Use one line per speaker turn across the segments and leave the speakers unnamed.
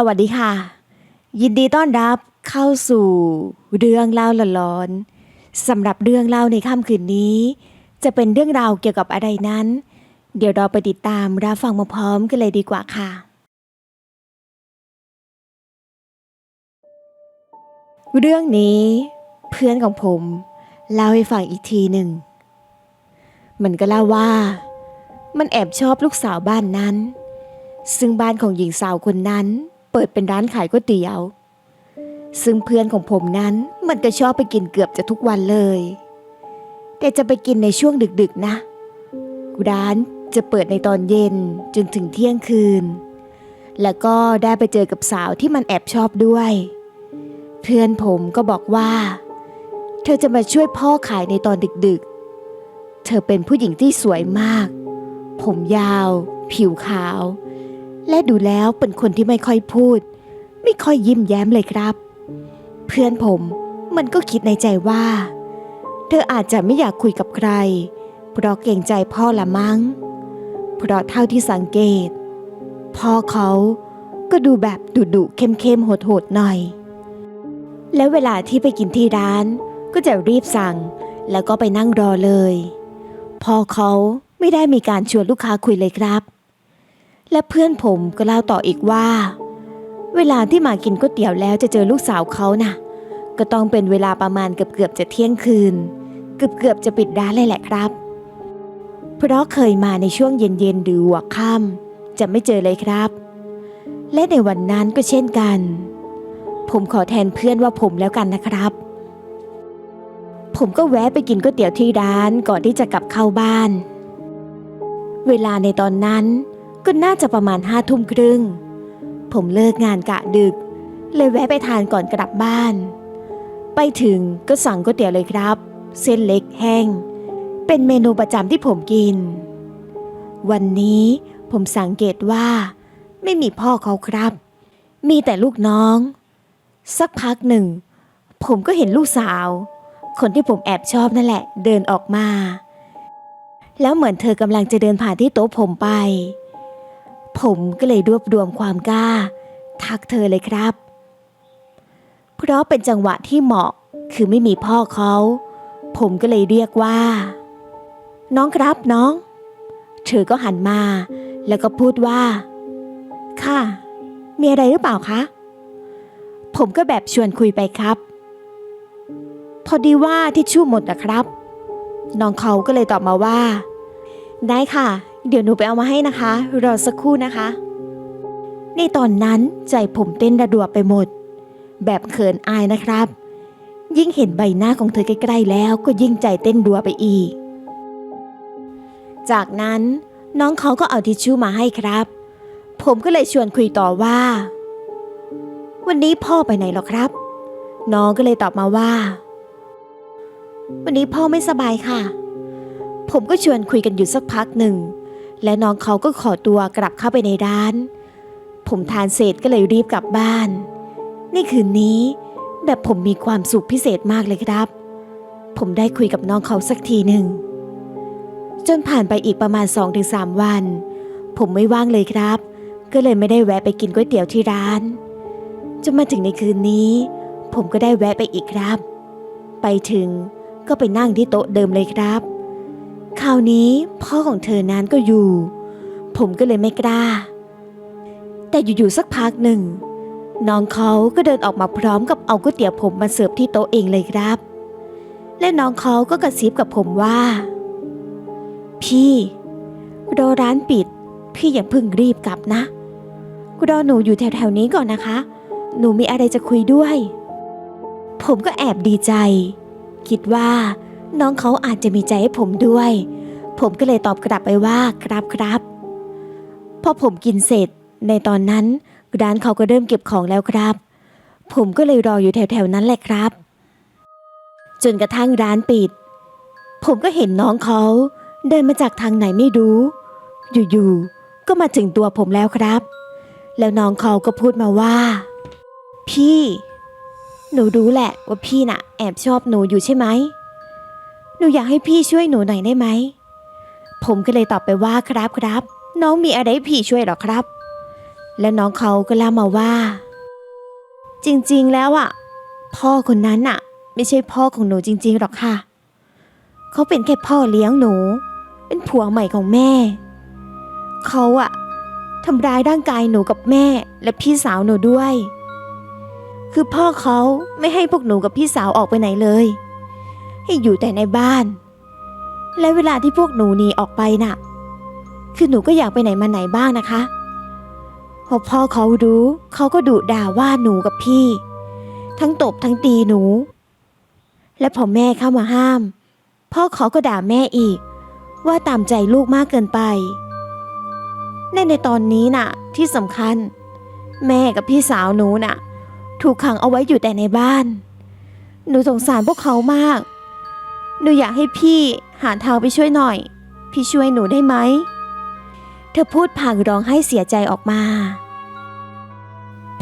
สวัสดีค่ะ ยินดีต้อนรับเข้าสู่เรื่องเล่าหลอนๆสำหรับเรื่องเล่าในค่ำคืนนี้ จะเป็นเรื่องราวเกี่ยวกับอะไรนั้น เดี๋ยวเราไปติดตามรับฟังมาพร้อมกันเลยดีกว่าค่ะ เรื่องนี้เพื่อนของผมเล่าให้ฟังอีกทีหนึ่ง มันก็เล่าว่า มันแอบชอบลูกสาวบ้านนั้นซึ่งบ้านของหญิงสาวคนนั้น เปิดเป็นร้านขายก๋วยเตี๋ยว ซึ่งเพื่อนของผมนั้นมันก็ชอบไปกินเกือบจะทุกวันเลย แต่จะไปกินในช่วงดึกๆนะ ร้านจะเปิดในตอนเย็นจนถึงเที่ยงคืน แล้วก็ได้ไปเจอกับสาวที่มันแอบชอบด้วย เพื่อนผมก็บอกว่า เธอจะมาช่วยพ่อขายในตอนดึกๆ เธอเป็นผู้หญิงที่สวยมาก ผมยาว ผิวขาว และดูแล้วเป็นคนที่ไม่ค่อยพูด ไม่ค่อยยิ้มแย้มเลยครับ เพื่อนผมมันก็คิดในใจว่า เธออาจจะไม่อยากคุยกับใคร เพราะเกรงใจพ่อละมั้ง เพราะเท่าที่สังเกต พ่อเขาก็ดูแบบดุดุๆเข้มๆโหดหน่อย แล้วเวลาที่ไปกินที่ร้าน ก็จะรีบสั่ง แล้วก็ไปนั่งรอเลย พ่อเขาไม่ได้มีการชวนลูกค้าคุยเลยครับ และเพื่อนผมก็เล่าต่ออีกว่า เวลาที่มากินก๋วยเตี๋ยวแล้วจะเจอลูกสาวเขาน่ะ ก็ต้องเป็นเวลาประมาณเกือบๆจะเที่ยงคืน เกือบๆจะปิดร้านเลยแหละครับ เพราะเคยมาในช่วงเย็นๆหรือหัวค่ำจะไม่เจอเลยครับ และในวันนั้นก็เช่นกัน ผมขอแทนเพื่อนว่าผมแล้วกันนะครับ ผมก็แวะไปกินก๋วยเตี๋ยวที่ร้านก่อนที่จะกลับเข้าบ้าน เวลาในตอนนั้น ก็น่าจะประมาณห้าทุ่มครึ่ง ผมเลิกงานกะดึก เลยแวะไปทานก่อนกลับบ้าน ไปถึงก็สั่งก๋วยเตี๋ยวเลยครับ เส้นเล็กแห้ง เป็นเมนูประจำที่ผมกิน วันนี้ผมสังเกตว่า ไม่มีพ่อเขาครับ มีแต่ลูกน้อง สักพักหนึ่ง ผมก็เห็นลูกสาว คนที่ผมแอบชอบนั่นแหละ เดินออกมา แล้วเหมือนเธอกำลังจะเดินผ่านที่โต๊ะผมไป ผมก็เลยรวบรวมความกล้า ทักเธอเลยครับ เพราะเป็นจังหวะที่เหมาะคือไม่มีพ่อเขา ผมก็เลยเรียกว่า น้องครับน้อง เธอก็หันมา แล้วก็พูดว่า ค่ะ มีอะไรหรือเปล่าคะ ผมก็แบบชวนคุยไปครับ พอดีว่าทิชชู่หมดนะครับ น้องเขาก็เลยตอบมาว่า ได้ค่ะ เดี๋ยวหนูไปเอามาให้นะคะ รอสักครู่นะคะ ในตอนนั้นใจผมเต้นระดัวไปหมด แบบเขินอายนะครับ ยิ่งเห็นใบหน้าของเธอใกล้ๆแล้วก็ยิ่งใจเต้นรัวไปอีก จากนั้นน้องเขาก็เอาทิชชู่มาให้ครับ ผมก็เลยชวนคุยต่อว่า วันนี้พ่อไปไหนหรอครับ น้องก็เลยตอบมาว่า วันนี้พ่อไม่สบายค่ะ ผมก็ชวนคุยกันอยู่สักพักหนึ่ง และน้องเขาก็ขอตัวกลับเข้าไปในร้าน ผมทานเสร็จก็เลยรีบกลับบ้าน ในคืนนี้ แบบผมมีความสุขพิเศษมากเลยครับ ผมได้คุยกับน้องเขาสักทีหนึ่ง จนผ่านไปอีกประมาณ 2-3 วัน ผมไม่ว่างเลยครับ ก็เลยไม่ได้แวะไปกินก๋วยเตี๋ยวที่ร้าน จนมาถึงในคืนนี้ ผมก็ได้แวะไปอีกครับ ไปถึงก็ไปนั่งที่โต๊ะเดิมเลยครับ คราวนี้พ่อของเธอนั้นก็อยู่ ผมก็เลยไม่กล้า แต่อยู่ๆสักพักหนึ่ง น้องเขาก็เดินออกมาพร้อมกับเอาก๋วยเตี๋ยวผมมาเสิร์ฟที่โต๊ะเองเลยครับ และน้องเขาก็กระซิบกับผมว่า พี่รอร้านปิด พี่อย่าเพิ่งรีบกลับนะรอหนูอยู่แถวๆนี้ก่อนนะคะ หนูมีอะไรจะคุยด้วย ผมก็แอบดีใจ คิดว่าน้องเขาอาจจะมีใจให้ผมด้วย ผมก็เลยตอบกลับไปว่าครับครับพอผมกินเสร็จ ในตอนนั้นร้านเขาก็เริ่มเก็บของแล้วครับ ผมก็เลยรออยู่แถวๆนั้นแหละครับ จนกระทั่งร้านปิด ผมก็เห็นน้องเขาเดินมาจากทางไหนไม่รู้ อยู่ๆก็มาถึงตัวผมแล้วครับ แล้วน้องเขาก็พูดมาว่า พี่ หนูรู้แหละว่าพี่น่ะ แอบชอบหนูอยู่ใช่ไหมหนูอยากให้พี่ช่วยหนูหน่อยได้ไหม ผมก็เลยตอบไปว่าครับครับ น้องมีอะไรให้พี่ช่วยหรอครับ และน้องเขาก็เล่ามาว่า จริงๆแล้วอะ พ่อคนนั้นน่ะ ไม่ใช่พ่อของหนูจริง ๆหรอกค่ะ เขาเป็นแค่พ่อเลี้ยงหนู เป็นผัวใหม่ของแม่ เขาอะทำร้ายร่างกายหนูกับแม่และพี่สาวหนูด้วย คือพ่อเขาไม่ให้พวกหนูกับพี่สาวออกไปไหนเลย ให้อยู่แต่ในบ้าน และเวลาที่พวกหนูหนีออกไปน่ะ คือหนูก็อยากไปไหนมาไหนบ้างนะคะพอพ่อเขารู้เขาก็ดุด่าว่าหนูกับพี่ ทั้งตบทั้งตีหนู และพอแม่เข้ามาห้าม พ่อเขาก็ด่าแม่อีก ว่าตามใจลูกมากเกินไป ในในตอนนี้น่ะ ที่สำคัญ แม่กับพี่สาวหนูน่ะ ถูกขังเอาไว้อยู่แต่ในบ้าน หนูสงสารพวกเขามาก หนูอยากให้พี่หาทางไปช่วยหน่อย พี่ช่วยหนูได้ไหม เธอพูดพลางร้องไห้เสียใจออกมา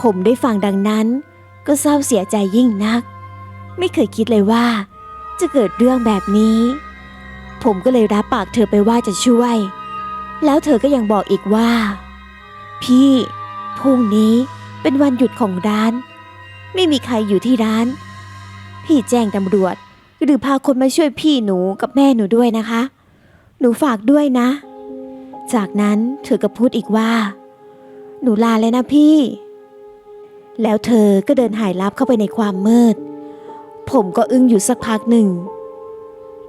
ผมได้ฟังดังนั้น ก็เศร้าเสียใจยิ่งนัก ไม่เคยคิดเลยว่า จะเกิดเรื่องแบบนี้ ผมก็เลยรับปากเธอไปว่าจะช่วย แล้วเธอก็ยังบอกอีกว่า พี่พรุ่งนี้เป็นวันหยุดของร้าน ไม่มีใครอยู่ที่ร้าน พี่แจ้งตำรวจ หรือพาคนมาช่วยพี่หนูกับแม่หนูด้วยนะคะ หนูฝากด้วยนะ จากนั้นเธอก็พูดอีกว่า หนูลาแล้วนะพี่ แล้วเธอก็เดินหายลับเข้าไปในความมืด ผมก็อึ้งอยู่สักพักหนึ่ง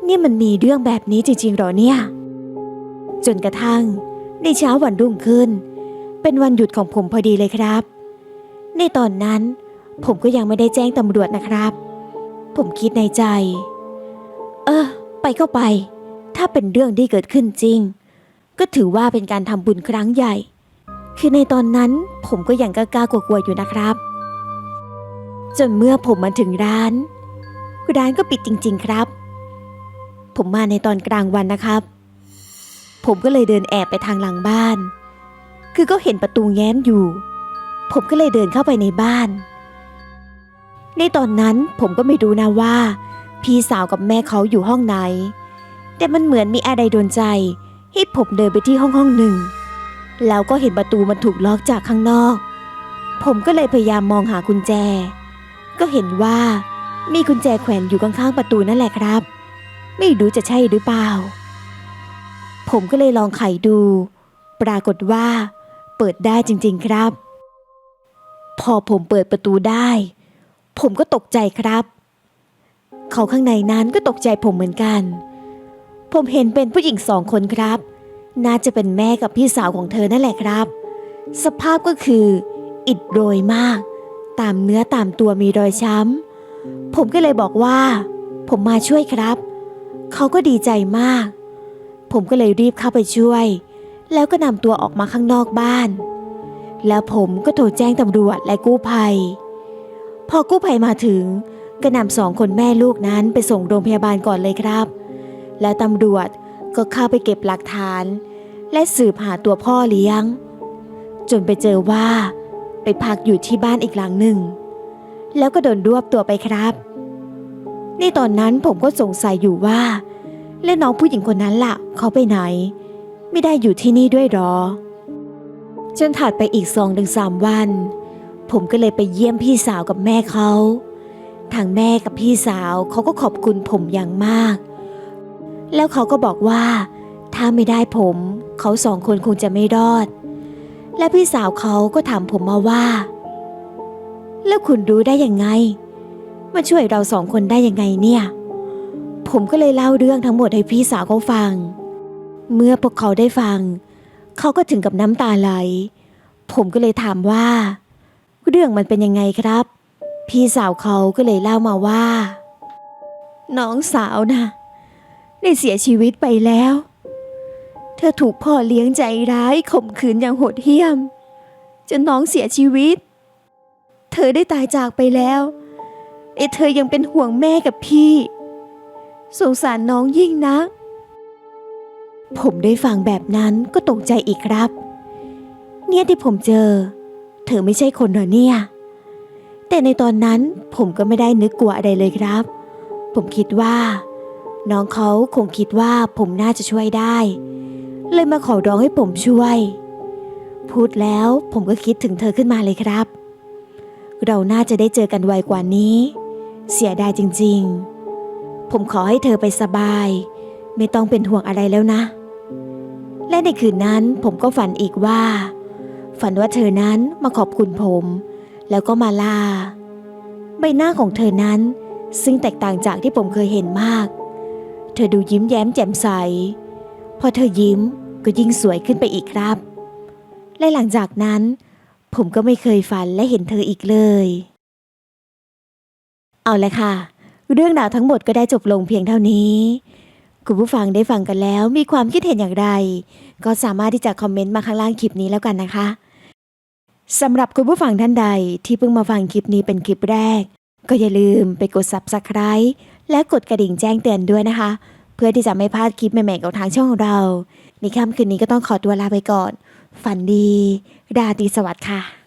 นี่มันมีเรื่องแบบนี้จริงๆหรอเนี่ย จนกระทั่งในเช้าวันรุ่งขึ้น เป็นวันหยุดของผมพอดีเลยครับ ในตอนนั้นผมก็ยังไม่ได้แจ้งตำรวจนะครับ ผมคิดในใจ เออ ไปก็ไป ถ้าเป็นเรื่องที่เกิดขึ้นจริง ก็ถือว่าเป็นการทำบุญครั้งใหญ่ คือในตอนนั้นผมก็ยังกล้ากลัวๆอยู่นะครับ จนเมื่อผมมาถึงร้าน ร้านก็ปิดจริง ๆครับ ผมมาในตอนกลางวันนะครับ ผมก็เลยเดินแอบไปทางหลังบ้าน คือก็เห็นประตูแง้มอยู่ ผมก็เลยเดินเข้าไปในบ้าน ในตอนนั้นผมก็ไม่รู้นะว่า พี่สาวกับแม่เขาอยู่ห้องไหน แต่มันเหมือนมีอะไรโดนใจ ให้ผมเดินไปที่ห้องห้องหนึ่ง แล้วก็เห็นประตูมันถูกล็อกจากข้างนอก ผมก็เลยพยายามมองหากุญแจ ก็เห็นว่ามีกุญแจแขวนอยู่ข้างๆประตูนั่นแหละครับ ไม่รู้จะใช่หรือเปล่า ผมก็เลยลองไขดู ปรากฏว่า เปิดได้จริง ๆครับ พอผมเปิดประตูได้ ผมก็ตกใจครับ เขาข้างในนั้นก็ตกใจผมเหมือนกัน ผมเห็นเป็นผู้หญิงสองคนครับ น่าจะเป็นแม่กับพี่สาวของเธอนั่นแหละครับ สภาพก็คือ อิดโรยมาก ตามเนื้อตามตัวมีรอยช้ำ ผมก็เลยบอกว่า ผมมาช่วยครับ เขาก็ดีใจมาก ผมก็เลยรีบเข้าไปช่วย แล้วก็นำตัวออกมาข้างนอกบ้าน แล้วผมก็โทรแจ้งตำรวจและกู้ภัย อกู้ภัยมาถึงก็นำสองคนแม่ลูกนั้นไปส่งโรงพยาบาลก่อนเลยครับ แล้วตำรวจก็เข้าไปเก็บหลักฐาน และสืบหาตัวพ่อเลี้ยง จนไปเจอว่า ไปพักอยู่ที่บ้านอีกหลังหนึ่ง แล้วก็โดนรวบตัวไปครับในตอนนั้นผมก็สงสัยอยู่ว่า และน้องผู้หญิงคนนั้นล่ะ เขาไปไหน ไม่ได้อยู่ที่นี่ด้วยหรอ จนถัดไปอีกสองถึงสามวัน ผมก็เลยไปเยี่ยมพี่สาวกับแม่เขา ทางแม่กับพี่สาวเขาก็ขอบคุณผมอย่างมาก แล้วเขาก็บอกว่า ถ้าไม่ได้ผมเขาสองคนคงจะไม่รอด และพี่สาวเขาก็ถามผมมาว่า แล้วคุณรู้ได้ยังไง มาช่วยเราสองคนได้ยังไงเนี่ย ผมก็เลยเล่าเรื่องทั้งหมดให้พี่สาวเขาฟัง เมื่อพวกเขาได้ฟัง เขาก็ถึงกับน้ำตาไหล ผมก็เลยถามว่า เรื่องมันเป็นยังไงครับ พี่สาวเขาก็เลยเล่ามาว่า น้องสาวนะได้เสียชีวิตไปแล้ว เธอถูกพ่อเลี้ยงใจร้ายข่มขืนอย่างโหดเหี้ยม จนน้องเสียชีวิต เธอได้ตายจากไปแล้วไอ้เธอยังเป็นห่วงแม่กับพี่ สงสารน้องยิ่งนักผมได้ฟังแบบนั้นก็ตกใจอีกครับ เนี่ยที่ผมเจอ เธอไม่ใช่คนเหรอเนี่ย แต่ในตอนนั้นผมก็ไม่ได้นึกกลัวอะไรเลยครับ ผมคิดว่า น้องเขาคงคิดว่าผมน่าจะช่วยได้ เลยมาขอร้องให้ผมช่วย พูดแล้วผมก็คิดถึงเธอขึ้นมาเลยครับ เราน่าจะได้เจอกันไวกว่านี้ เสียดายจริง ๆ ผมขอให้เธอไปสบาย ไม่ต้องเป็นห่วงอะไรแล้วนะ และในคืนนั้นผมก็ฝันอีกว่า ฝันว่าเธอนั้นมาขอบคุณผม แล้วก็มาลา ใบหน้าของเธอนั้น ซึ่งแตกต่างจากที่ผมเคยเห็นมาก เธอดูยิ้มแย้มแจ่มใส พอเธอยิ้มก็ยิ่งสวยขึ้นไปอีกครับ และหลังจากนั้น ผมก็ไม่เคยฝันและเห็นเธออีกเลย เอาละค่ะ เรื่องราวทั้งหมดก็ได้จบลงเพียงเท่านี้ คุณผู้ฟังได้ฟังกันแล้วมีความคิดเห็นอย่างไร ก็สามารถที่จะคอมเมนต์มาข้างล่างคลิปนี้แล้วกันนะคะสำหรับคุณผู้ฟังท่านใดที่เพิ่งมาฟังคลิปนี้เป็นคลิปแรก ก็อย่าลืมไปกด subscribe และกดกระดิ่งแจ้งเตือนด้วยนะคะ เพื่อที่จะไม่พลาดคลิปใหม่ๆของทางช่องของเรา ในค่ำคืนนี้ก็ต้องขอตัวลาไปก่อน ฝันดี ราตรีสวัสดิ์ค่ะ